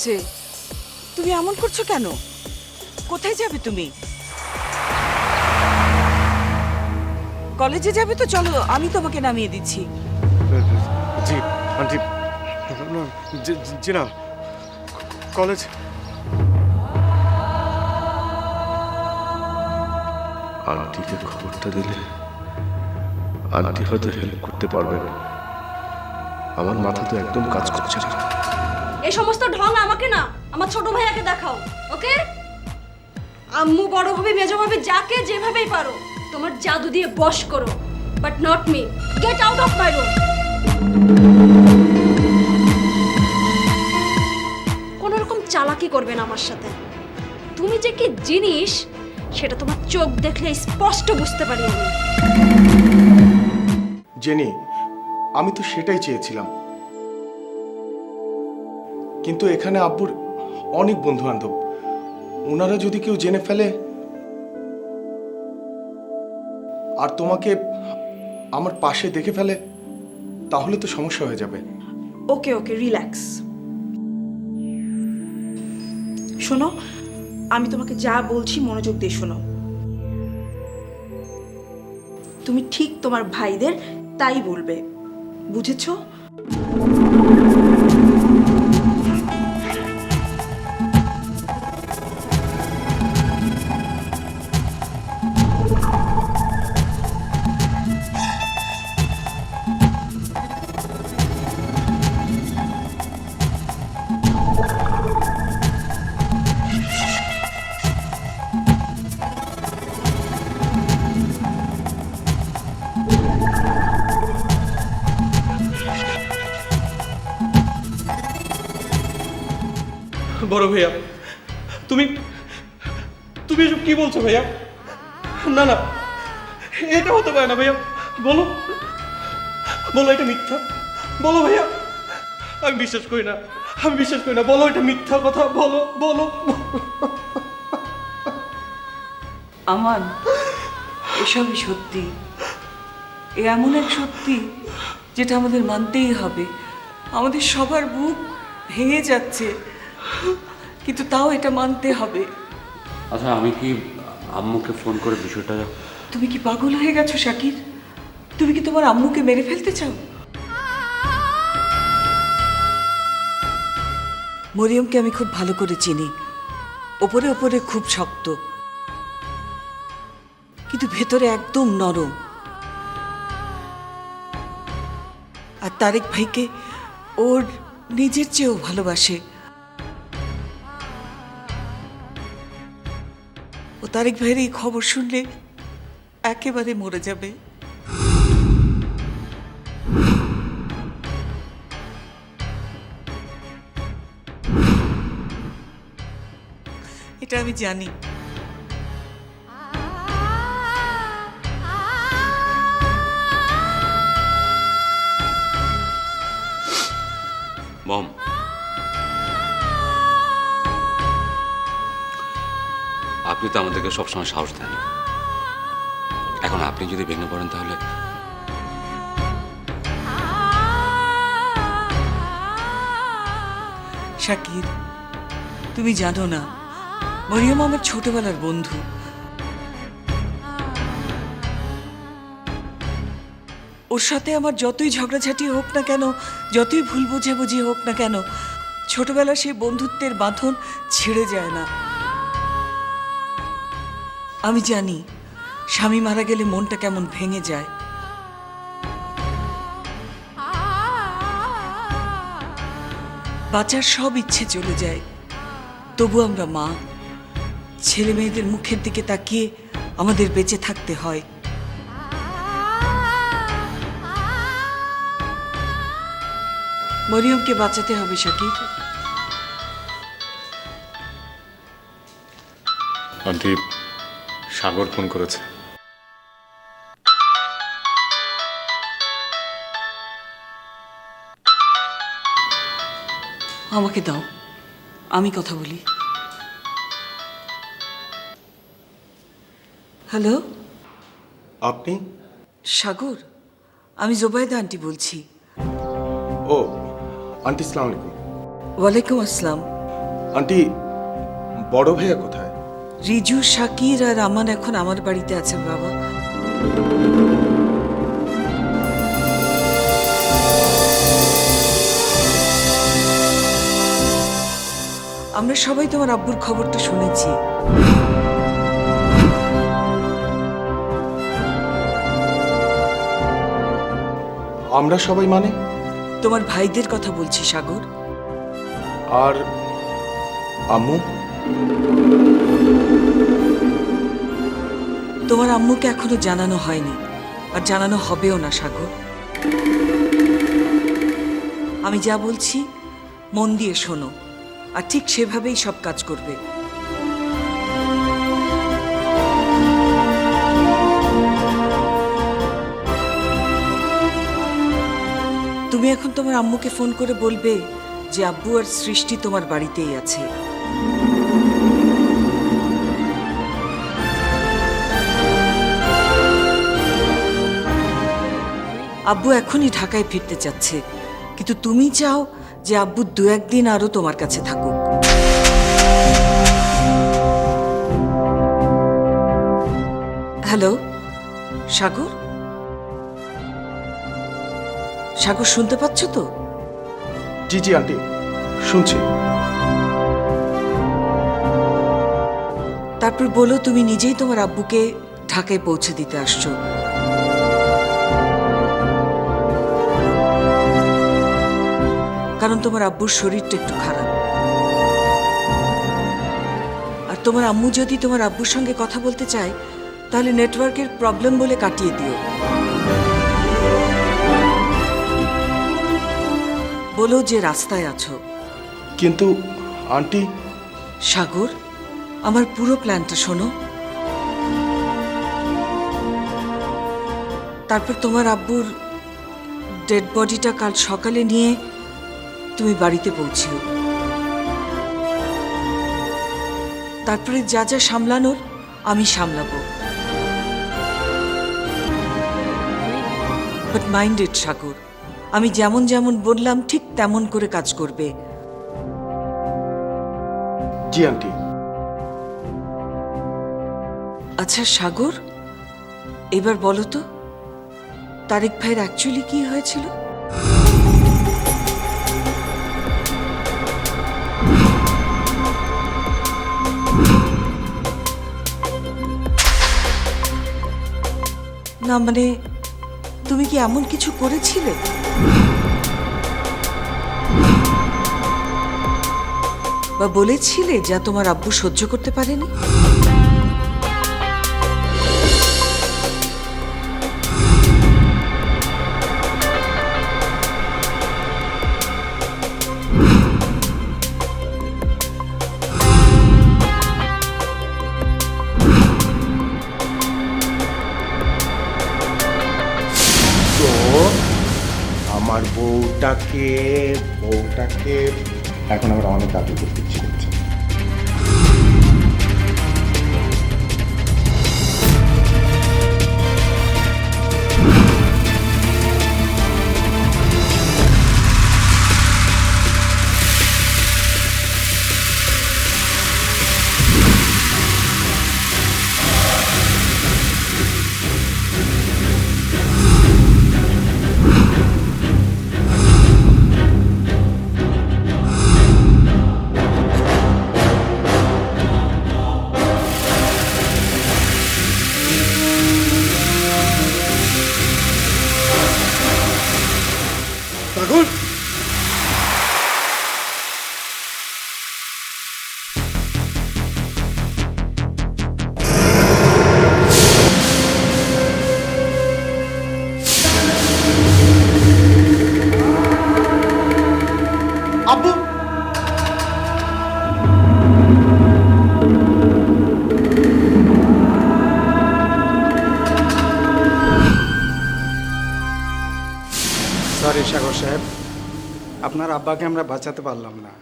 হয়েছে তুমি এমন করছ কেন? কোথায় যাবে তুমি? কলেজে যাবে তো চলো আমি তোমাকে নামিয়ে দিচ্ছি। জি আন্টি না, জি- না কলেজ। আন্টিকে খবরটা দিলে আন্টি হয়তো হেল্প করতে পারবেন আমার মাথা তো একদম কাজ করছে না। এই সমস্ত ঢং আমাকে না, আমার ছোট ভাইয়াকে দেখাও, ওকে? আম্মু বড় ভাবে মেজো ভাবে যাকে যেভাবেই পারো, তোমার জাদু দিয়ে বশ করো but not me get out of my room কোনো রকম চালাকি করবে না আমার সাথে। তুমি যে কি জিনিস, সেটা তোমার চোখ দেখলে স্পষ্ট বুঝতে পারি আমি। জেনি, আমি তো সেটাই চেয়েছিলাম। কিন্তু এখানে আব্বুর অনেক বন্ধু বান্ধব ওনারা যদি কেউ জেনে ফেলে, আর তোমাকে আমার পাশে দেখে ফেলে, তাহলে তো সমস্যা হয়ে যাবে। Okay okay, relax. শোনো, আমি তোমাকে যা বলছি মনোযোগ দিয়ে শোনো। তুমি ঠিক তোমার ভাইদের তাই বলবে। বুঝেছ? বড় ভাইয়া। তুমি তুমি এসব কি বলছো ভাইয়া? না না, এটা হতে পারে না ভাইয়া। বলো বলো এটা মিথ্যা। বলো ভাইয়া, আমি বিশ্বাস করি না, আমি বিশ্বাস করি না। বলো এটা মিথ্যা কথা, বলো বলো। আমান, এসবই সত্যি। এ এমন এক সত্যি যেটা আমাদের মানতেই হবে। আমাদের সবার বুক ভেঙে যাচ্ছে। কিন্তু তাও এটা মানতে হবে। আচ্ছা আমি কি আম্মুকে ফোন করে বিষয়টা তুমি কি পাগল হয়ে গেছো শাকির? তুমি কি তোমার আম্মুকে মেরে ফেলতে চাও? মরিয়মকে আমি খুব ভালো করে চিনি। ওপরে ওপরে খুব শক্ত। কিন্তু ভেতরে একদম নরম। আর তারেক ভাইকে ওর নিজের চেয়েও ভালোবাসে। তারেক ভাইয়ের এই খবর শুনলে একেবারে মরে যাবে। এটা আমি জানি। মম আপনি তো আমাদেরকে সবসময় সাহস দেন এখন আপনি যদি ভেঙে পড়েন তাহলে শাকির, তুমি জানো না, মরিয়ম আমার ছোটবেলার বন্ধু। ওর সাথে আমার যতই ঝগড়াঝাটি হোক না কেন, যতই ভুল বোঝাবুঝি হোক না কেন, ছোটবেলার সেই বন্ধুত্বের বাঁধন ছিঁড়ে যায় না। আমি জানি স্বামী মারা গেলে মনটা কেমন ভেঙে যায়। বাঁচার সব ইচ্ছে চলে যায়। তবু আমরা মা, ছেলে মেয়েদের মুখের দিকে তাকিয়ে আমাদের বেঁচে থাকতে হয়। মরিয়মকে বাঁচাতে হবে শাকির আন্টি সাগর ফোন করেছে। আমাকে দাও। আমি কথা বলি। হ্যালো? আপনি? সাগর আমি জোবাইদা আন্টি বলছি। ও আন্টি সালাম আলাইকুম। ওয়ালাইকুম আসসালাম। আন্টি বড় ভাইয়া কোথায়? রিজু শাকির আর আমান এখন আমার বাড়িতে আছেন বাবা। আমরা সবাই তোমার আব্বুর খবরটা শুনেছি। আমরা সবাই মানে? তোমার ভাইদের কথা বলছি সাগর। আর আম্মু? তোমার আম্মুকে এখনও জানানো হয়নি, আর জানানো হবেও না, সাগর। আমি যা বলছি, মন দিয়ে শোনো, আর ঠিক সেভাবেই সব কাজ করবে। তুমি এখন তোমার আম্মুকে ফোন করে বলবে যে আব্বু আর সৃষ্টি তোমার বাড়িতেই আছে। আব্বু এখনই ঢাকায় ফিরতে চাচ্ছে। কিন্তু তুমি চাও যে আব্বু দু একদিন আরও তোমার কাছে থাকুক। হ্যালো সাগর? সাগর শুনতে পাচ্ছ তো? জি জি আন্টি শুনছি। তারপর বলো তুমি নিজেই তোমার আব্বুকে ঢাকায় পৌঁছে দিতে আসছো। কারণ তোমার আব্বুর শরীরটা একটু খারাপ। আর তোমার আম্মু যদি তোমার আব্বুর সঙ্গে কথা বলতে চায় তাহলে নেটওয়ার্কের প্রবলেম বলে কাটিয়ে দিও। বলো যে রাস্তায় আছো। কিন্তু আন্টি? সাগর আমার পুরো প্ল্যানটা শোনো। তারপর তোমার আব্বুর ডেড বডিটা কাল সকালে নিয়ে তুমি বাড়িতে পৌঁছিও। তারপরে যা যা সামলানোর আমি সামলাবো। বাট মাইন্ডেড সাগর আমি যেমন যেমন বললাম ঠিক তেমন করে কাজ করবে। জি আন্টি। আচ্ছা সাগর এবার বলো তো তারেক ভাইয়ের অ্যাকচুয়ালি কি হয়েছিল? না মানে তুমি কি এমন কিছু করেছিলে? বা বলেছিলে যা তোমার আব্বু সহ্য করতে পারেনি? আব্বাকে আমরা বাঁচাতে পারলাম না।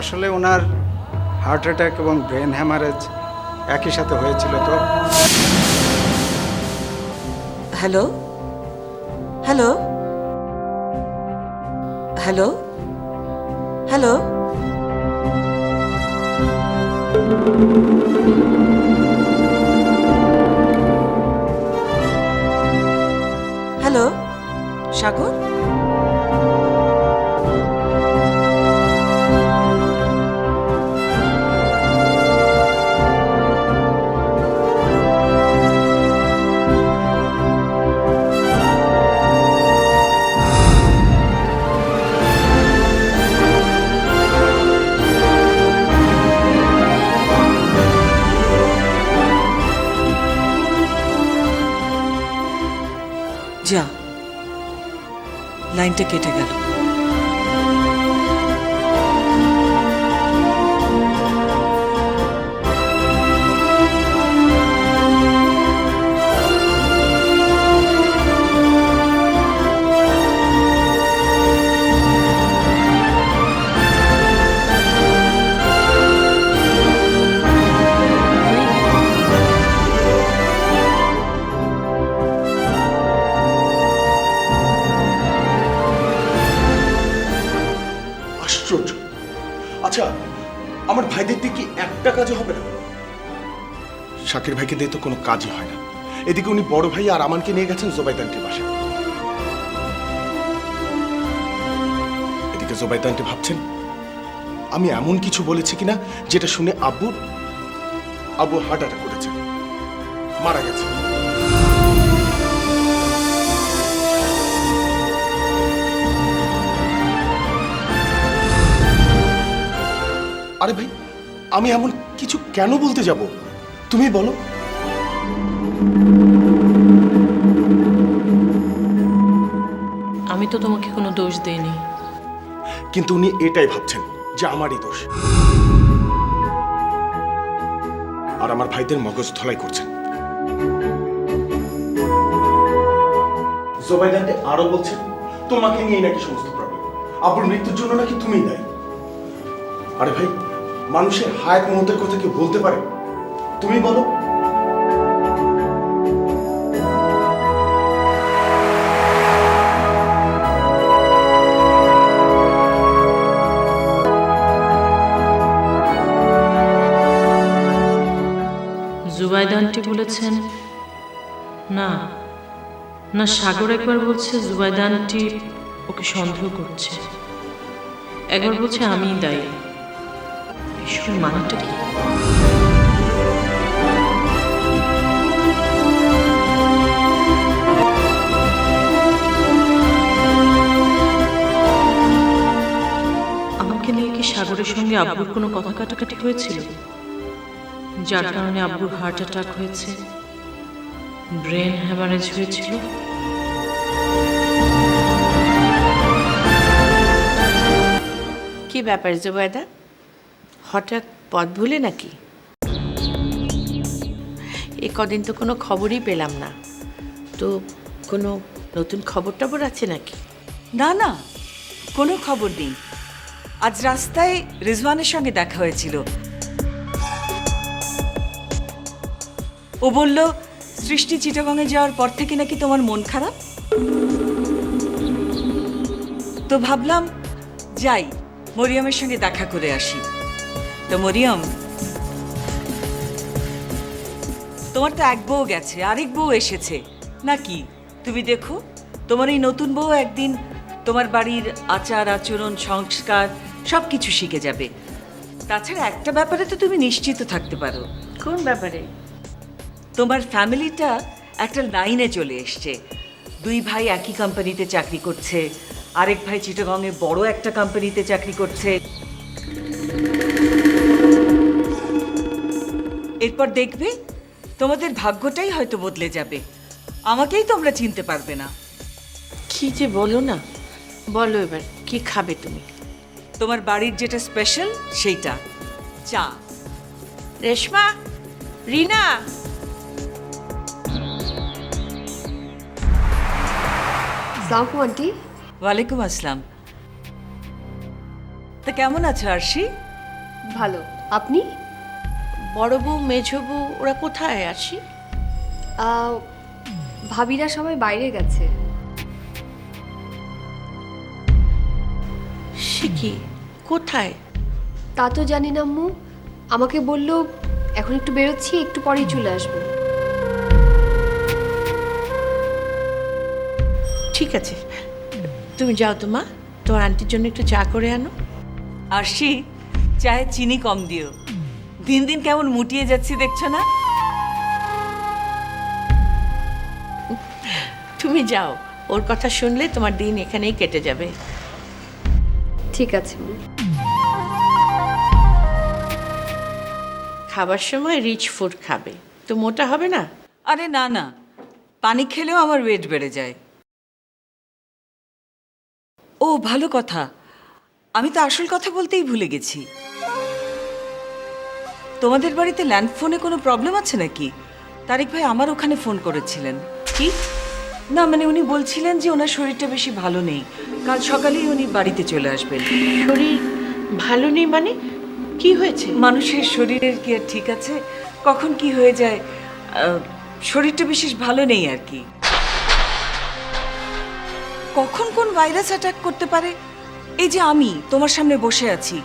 আসলে ওনার হার্ট অ্যাটাক এবং ব্রেন হ্যামারেজ একই সাথে হয়েছিল তো? Hello? Hello? Hello? Hello? Hello Sagar? লাইনটা কেটে গেল। একটা কাজও হবে না। শাকির ভাইকে দিয়ে তো কোনো কাজই হয় না। এদিকে উনি বড় ভাই আর আমানকে নিয়ে গেছেন জোবাইদানটির বাসায় এদিকে জোবাইদানটি ভাবছেন, আমি এমন কিছু বলেছি কিনা যেটা শুনে আব্বু আব্বু হার্ট অ্যাটাক করেছে। মারা গেছে। আরে ভাই আমি এমন কিছু কেন বলতে যাব? তুমি বলো। আমি তো তোমাকে কোনো দোষ দেইনি। কিন্তু উনি এটাই ভাবছেন যে আমারই দোষ। আর আমার ভাইদের মগজ ধলাই করছেন। জোবাইদান্তে আরও বলছেন তোমাকে নিয়ে নাকি সমস্ত প্রবলেম আবুর মৃত্যুর জন্য নাকি তুমিই দায়ী। আরে ভাই মানুষের হায়াত মুহূর্তের কথা কি বলতে পারে? তুমি বলো। জুবাইদা বলেছেন, না না, সাগর একবার বলছে জুবাইদা ওকে সন্দেহ করছে। একবার বলছে আমিই দায়ী। এসবের মানেটা কি? আমাকে নিয়ে কি সাগরের সঙ্গে আব্বুর কোনো কথা কাটাকাটি হয়েছিল? যার কারণে আব্বুর হার্ট অ্যাটাক হয়েছে? ব্রেন হ্যামারেজ হয়েছিল? কি ব্যাপার জুবাইদা হঠাৎ পথ ভুলে নাকি? এ কদিন তো কোনো খবরই পেলাম না। তো কোনো নতুন খবর টবর আছে নাকি? না না, কোনো খবর নেই। আজ রাস্তায় রিজওয়ানের সঙ্গে দেখা হয়েছিল। ও বলল, সৃষ্টি চিটাগংয়ে যাওয়ার পর থেকে নাকি তোমার মন খারাপ? তো ভাবলাম, যাই, মরিয়মের সঙ্গে দেখা করে আসি। তো মরিয়ম তোমার তো এক বউ গেছে আরেক বউ এসেছে। নাকি? তুমি দেখো তোমার এই নতুন বউ একদিন তোমার বাড়ির আচার আচরণ সংস্কার সব কিছু শিখে যাবে। তাছাড়া একটা ব্যাপারে তো তুমি নিশ্চিত থাকতে পারো। কোন ব্যাপারে? তোমার ফ্যামিলিটা একটা লাইনে চলে এসছে। দুই ভাই একই কোম্পানিতে চাকরি করছে আরেক ভাই চিটাগংয়ে বড় একটা কোম্পানিতে চাকরি করছে। এরপর দেখবে তোমাদের ভাগ্যটাই হয়তো বদলে যাবে। আমাকেই তোমরা চিনতে পারবে না। কি যে বলো না। বলো এবার কি খাবে তুমি? তোমার বাড়ির যেটা স্পেশাল সেইটা। চা। রেশমা? রিনা? সালামু আন্টি। ওয়ালাইকুম আসসালাম। তা কেমন আছো আরশি? ভালো। আপনি? বড় বউ মেঝো বউ ওরা কোথায় আসি আহ, ভাবিরা সবাই বাইরে গেছে। সে কি? কোথায়? তা তো জানি না আম্মু। আমাকে বলল এখন একটু বেরোচ্ছি একটু পরেই চলে আসব। ঠিক আছে। তুমি যাও তো মা তোমার আন্টির জন্য একটু চা করে আনো। আর আরশি চায়ে চিনি কম দিও। দিন দিন কেমন মুটিয়ে যাচ্ছি দেখছ না? তুমি যাও ওর কথা শুনলে তোমার দিন এখানেই কেটে যাবে। ঠিক আছে খাবার সময় রিচ ফুড খাবে। তো মোটা হবে না? আরে না না। পানি খেলেও আমার ওয়েট বেড়ে যায়। ও ভালো কথা। আমি তো আসল কথা বলতেই ভুলে গেছি। তোমাদের বাড়িতে ল্যান্ড ফোনে কোনো প্রবলেম আছে নাকি? তারিক ভাই আমার ওখানে ফোন করেছিলেন। কি? না মানে উনি বলছিলেন যে ওনার শরীরটা বেশি ভালো নেই। কাল সকালেই উনি বাড়িতে চলে আসবেন। শরীর ভালো নেই মানে কি হয়েছে? মানুষের শরীরের কি আর ঠিক আছে? কখন কি হয়ে যায়? শরীরটা বিশেষ ভালো নেই আর কি। কখন কোন ভাইরাস অ্যাটাক করতে পারে? এই যে আমি তোমার সামনে বসে আছি।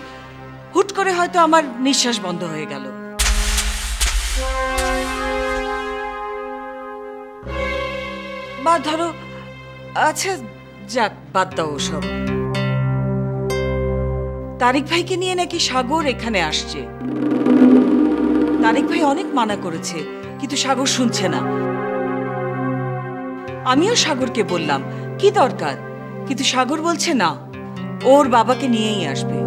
হুট করে হয়তো আমার নিঃশ্বাস বন্ধ হয়ে গেল। বা ধরো আচ্ছা যাক, বাদ দাও সব তারিক ভাইকে নিয়ে নাকি সাগর এখানে আসছে। তারিক ভাই অনেক মানা করেছে, কিন্তু সাগর শুনছে না। আমিও সাগরকে বললাম, কি দরকার? কিন্তু সাগর বলছে, না, ওর বাবাকে নিয়েই আসবে।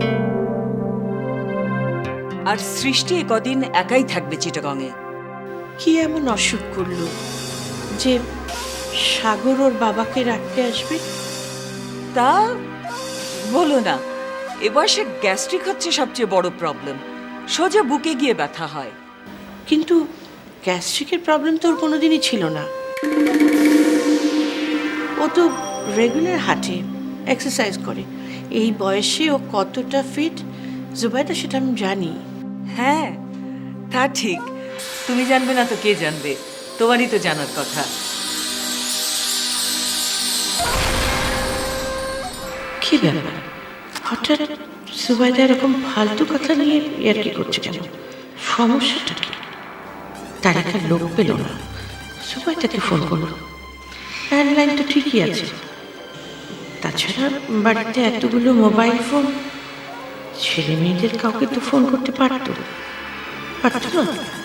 আর সৃষ্টি এ কদিন একাই থাকবে চিটাগংয়ে। কি এমন অসুখ করল যে সাগর ওর বাবাকে রাখতে আসবে? তা বলো না এ বয়সে গ্যাস্ট্রিক হচ্ছে সবচেয়ে বড় প্রবলেম। সোজা বুকে গিয়ে ব্যথা হয়। কিন্তু গ্যাস্ট্রিকের প্রবলেম তো ওর কোনোদিনই ছিল না। ও তো রেগুলার হাঁটে এক্সারসাইজ করে। এই বয়সে ও কতটা ফিট জুবাইদা সেটা আমি জানি। হ্যাঁ তা ঠিক। তুমি জানবে না তো কে জানবে? তোমারই তো জানার কথা। কি হঠাৎ জুবাইদা এরকম ফালতু কথা নিয়ে আর কি করছে কেন? সমস্যাটা কি? তার একটা লোক পেল না। জুবাইদাকে ফোন করল। ল্যান্ডলাইন তো ঠিকই আছে। তাছাড়া বাড়িতে এতগুলো মোবাইল ফোন ছেলে মেয়েদের কাউকে তো ফোন করতে পারতো। পারতো না?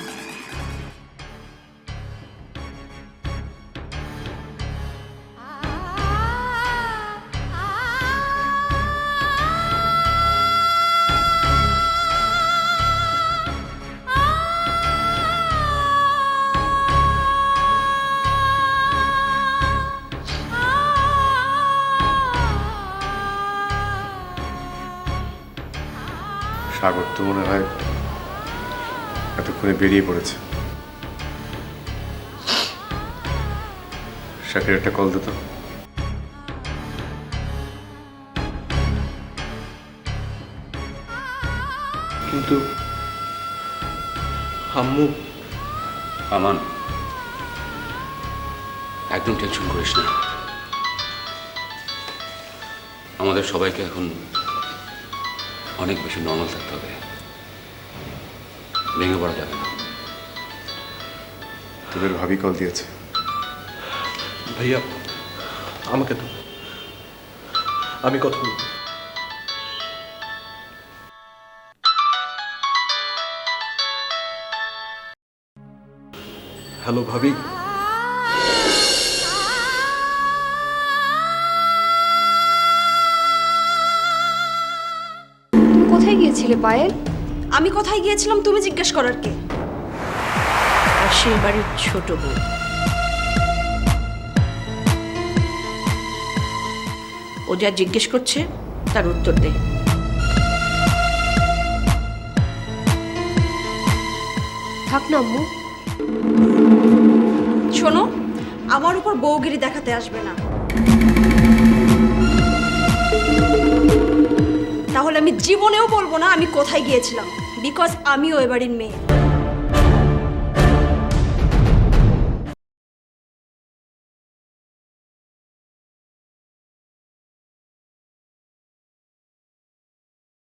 সাগর তো মনে হয় এতক্ষণে বেরিয়ে পড়েছে। শাকের একটা কল দিত কিন্তু আম্মু আমান। একদম টেনশন করিস না। আমাদের সবাইকে এখন অনেক বেশি নর্মাল থাকতে হবে। ভেঙে পড়া যাবে না। তোদের ভাবি কল দিয়েছে। ভাইয়া আমাকে তো। আমি কথা বলব। হ্যালো ভাবি। গিয়েছিলে পায়েল? আমি কোথায় গিয়েছিলাম তুমি জিজ্ঞেস করার কে? সেই বাড়ির ছোট বউ। ও যা জিজ্ঞেস করছে তার উত্তর দে। থাক না আম্মু। শোনো আমার উপর বউগিরি দেখাতে আসবে না। তাহলে আমি জীবনেও বলব না আমি কোথায় গিয়েছিলাম বিকজ আমিও এবারের মেয়ে।